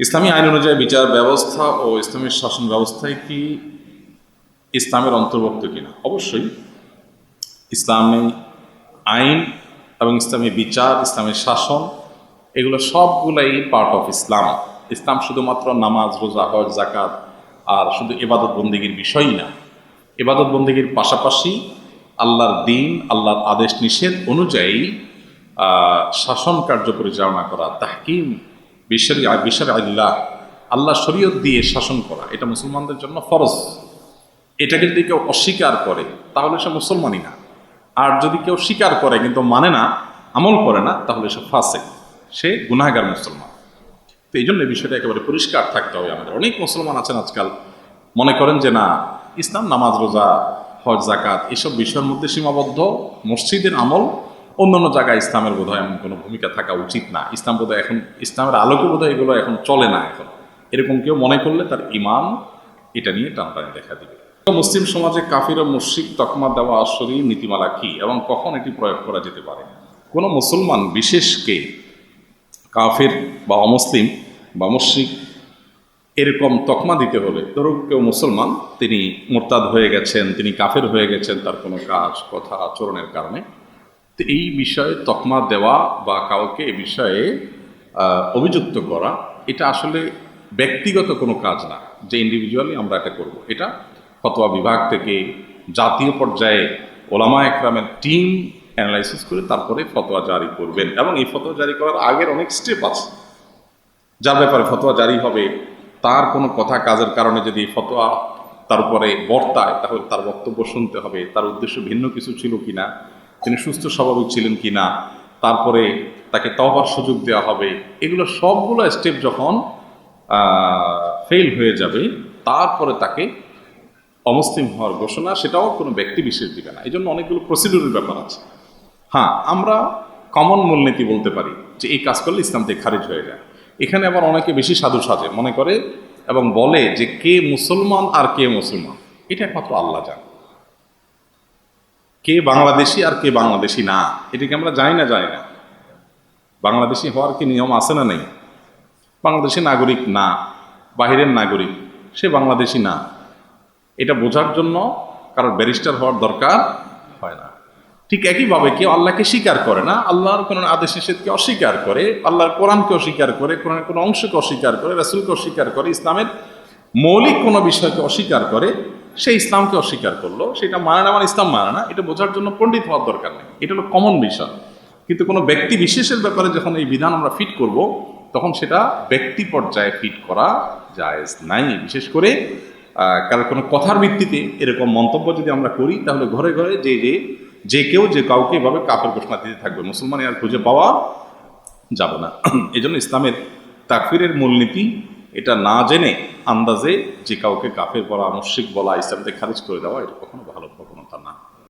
ইসলামী আইন অনুযায়ী বিচার ব্যবস্থা ও ইসলামের শাসন ব্যবস্থায় কি ইসলামের অন্তর্ভুক্ত কিনা? অবশ্যই ইসলামী আইন এবং ইসলামী বিচার ইসলামের শাসন, এগুলো সবগুলাই পার্ট অফ ইসলাম। ইসলাম শুধুমাত্র নামাজ, রোজা, হজ জাকাত আর শুধু এবাদত বন্দীগীর বিষয়ই না। এবাদত বন্দীগীর পাশাপাশি আল্লাহর দিন, আল্লাহর আদেশ নিষেধ অনুযায়ী শাসন কার্য পরিচালনা করা, তাহকিম বিশ্বের বিশ্বের আল্লাহ আল্লাহ শরীয়ত দিয়ে শাসন করা। এটা মুসলমানদের জন্য ফরজ। এটাকে যদি কেউ অস্বীকার করে, তাহলে সে মুসলমানই না। আর যদি কেউ স্বীকার করে কিন্তু মানে না, আমল করে না, তাহলে সে ফাঁসে সে গুনাহগার মুসলমান। তো এই জন্য এই বিষয়টা একেবারে পরিষ্কার থাকতে হবে আমাদের। অনেক মুসলমান আছেন আজকাল। মনে করেন যে না, ইসলাম, নামাজ, রোজা, হজ জাকাত এসব বিষয়ের মধ্যে সীমাবদ্ধ। মসজিদের আমল অন্যান্য জায়গায় ইসলামের বোধহয় এমন কোনো ভূমিকা থাকা উচিত না। ইসলাম বোধহয় এখন, ইসলামের আলোকে বোধহয় এগুলো এখন চলে না এখন। এরকম কেউ মনে করলে তার ইমান এটা নিয়ে টানটানি দেখা দিবে। মুসলিম সমাজে কাফির ও মুশরিক তকমা দেওয়া আসরি নীতিমালা কি এবং কখন এটি প্রয়োগ করা যেতে পারে? কোনো মুসলমান বিশেষকে কাফির বা অমুসলিম বা মুশরিক এরকম তকমা দিতে হলে? ধরুন কেউ মুসলমান, তিনি মোরতাদ হয়ে গেছেন, তিনি কাফের হয়ে গেছেন, তার কোনো কাজ, কথা, আচরণের কারণে তো এই বিষয়ে তকমা দেওয়া বা কাউকে এ বিষয়ে অভিযুক্ত করা, এটা আসলে ব্যক্তিগত কোনো কাজ না যে ইন্ডিভিজুয়ালি আমরা এটা করব। এটা ফতোয়া বিভাগ থেকে জাতীয় পর্যায়ে ওলামা একরামের টিম অ্যানালাইসিস করে তারপরে ফতোয়া জারি করবেন। এবং এই ফতোয়া জারি করার আগের অনেক স্টেপ আছে। যার ব্যাপারে ফতোয়া জারি হবে, তার কোনো কথা কাজের কারণে যদি ফতোয়া তারপরে বর্তায়, তাহলে তার বক্তব্য শুনতে হবে, তার উদ্দেশ্য ভিন্ন কিছু ছিল কিনা তিনি সুস্থ স্বাভাবিক ছিলেন কিনা, তারপরে তাকে তবার সুযোগ দেওয়া হবে, এগুলো সবগুলো স্টেপ যখন ফেল হয়ে যাবে, তারপরে তাকে অমুসলিম হওয়ার ঘোষণা, সেটাও কোনো ব্যক্তি বিশেষ দিবে না। এই জন্য অনেকগুলো প্রসিডিউরের ব্যাপার আছে। হ্যাঁ আমরা কমন মূলনীতি বলতে পারি যে এই কাজ করলে ইসলাম থেকে খারিজ হয়ে যায়। এখানে আবার অনেকে বেশি সাধু সাজে, মনে করে এবং বলে যে কে মুসলমান আর কে মুসলমান, এটা একমাত্র আল্লাহ জানে। কে বাংলাদেশি আর কে বাংলাদেশি না? এটাকে আমরা জানি না জানি না। বাংলাদেশি হওয়ার কি নিয়ম আছে না নেই? বাংলাদেশি নাগরিক না, বাহিরের নাগরিক, সে বাংলাদেশি না। এটা বোঝার জন্য কারোর ব্যারিস্টার হওয়ার দরকার হয় না। ঠিক একইভাবে কেউ আল্লাহকে স্বীকার করে না, আল্লাহর কোনো আদেশ নিষেধকে অস্বীকার করে, আল্লাহর কোরআনকে অস্বীকার করে, কোরআনের কোনো অংশকে অস্বীকার করে রাসুলকে অস্বীকার করে, ইসলামের মৌলিক কোনো বিষয়কে অস্বীকার করে সে ইসলামকে অস্বীকার করল, সেটা মানে না মানে ইসলাম মানে না এটা বোঝার জন্য পণ্ডিত হওয়ার দরকার নেই। এটা হলো কমন বিষয়। কিন্তু কোনো ব্যক্তি বিশেষের ব্যাপারে যখন এই বিধান আমরা ফিট করব, তখন সেটা ব্যক্তি পর্যায়ে ফিট করা জায়েজ নাই। বিশেষ করে কারণ কোনো কথার ভিত্তিতে এরকম মন্তব্য যদি আমরা করি, তাহলে ঘরে ঘরে যে যে যে কেউ, যে কাউকে এভাবে কাফের ঘোষণা দিতে থাকবে মুসলমান আর খুঁজে পাওয়া যাবে না। এই জন্য ইসলামের তাকফিরের মূলনীতি এটা না জেনে আন্দাজে যে কাউকে কাফের বলা মুশরিক বলা ইসলাম থেকে খারিজ করে দেওয়া এটা কখনো